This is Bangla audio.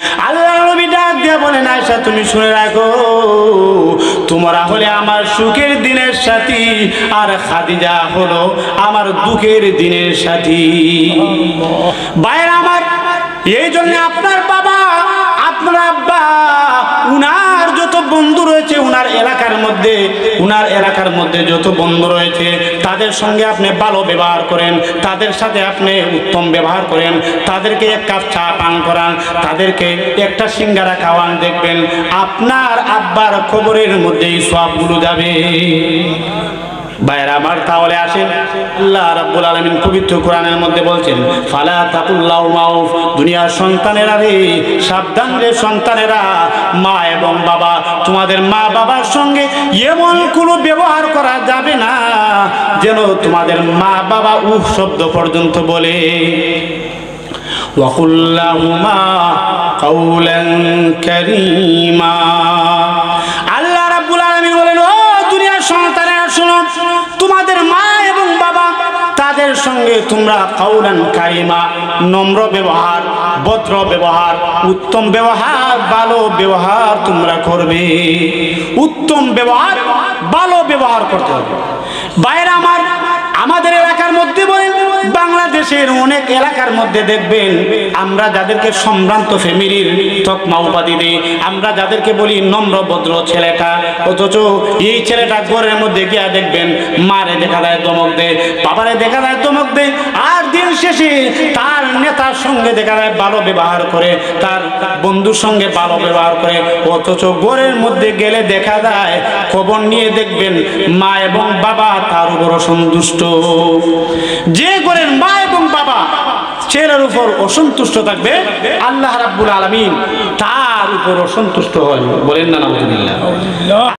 আল্লাহ নবী ডাক দিয়ে বলেন আয়সা তুমি শুনে রাখো তোমরা হলে আমার সুখের দিনের সাথী আর খাদিজা হলো আমার দুঃখের দিনের সাথী। বাইরে আমার এই জন্য আপনার মধ্যে, উনার এলাকার মধ্যে যত বন্ধু রয়েছে, তাদের সঙ্গে আপনি ভালো ব্যবহার করেন, তাদের সাথে আপনি উত্তম ব্যবহার করেন, তাদেরকে এক কাপ চা পান করান, তাদেরকে একটা সিঙ্গারা খাওয়ান, দেখবেন আপনার আব্বার খবরের মধ্যেই সবগুলো যাবে। বাইরে আমার তাহলে আসেন। আল্লাহ রাব্বুল আলামিন পবিত্র কোরআনের মধ্যে বলছেন, ফালা মাউফ দুনিয়ার সন্তানেরা রে, সাবধান রে সন্তানেরা, মা এবং বাবা, তোমাদের মা বাবার সঙ্গে এমন কোনো ব্যবহার করা যাবে না যেন তোমাদের মা বাবা উহ শব্দ পর্যন্ত বলে। আল্লাহ রাব্বুল বলেন, ও দুনিয়ার সন্তানেরা, শুনো, তোমাদের মা সঙ্গে তোমরা কাউলান কারিমা, নম্র ব্যবহার, ভদ্র ব্যবহার, উত্তম ব্যবহার, ভালো ব্যবহার তোমরা করবে। উত্তম ব্যবহার, ভালো ব্যবহার করতে হবে। বাইরে আমার, আমাদের এলাকার মধ্যে বলেন বাংলাদেশের অনেক এলাকার মধ্যে দেখবেন, আমরা যাদেরকে সম্ভ্রান্ত ফ্যামিলির তকমা উপাধি দিই, আমরা যাদেরকে বলি নম্র, ভদ্র ছেলেটা, অথচ এই ছেলেটা ঘরের মধ্যে গিয়া দেখবেন, মারে দেখা যায় দমক দেয়, বাবারে দেখা যায় দমক দেয়, আর দিন শেষে তার নেতার সঙ্গে দেখা যায় ভালো ব্যবহার করে, তার বন্ধুর সঙ্গে ভালো ব্যবহার করে, অথচ ঘরের মধ্যে গেলে দেখা যায়, খবর নিয়ে দেখবেন মা এবং বাবা তার উপর সন্তুষ্ট যে ঘরের মা ছেলের উপর অসন্তুষ্ট থাকবে আল্লাহ রাব্বুল আলমিন তার উপর অসন্তুষ্ট হয়। বলেন না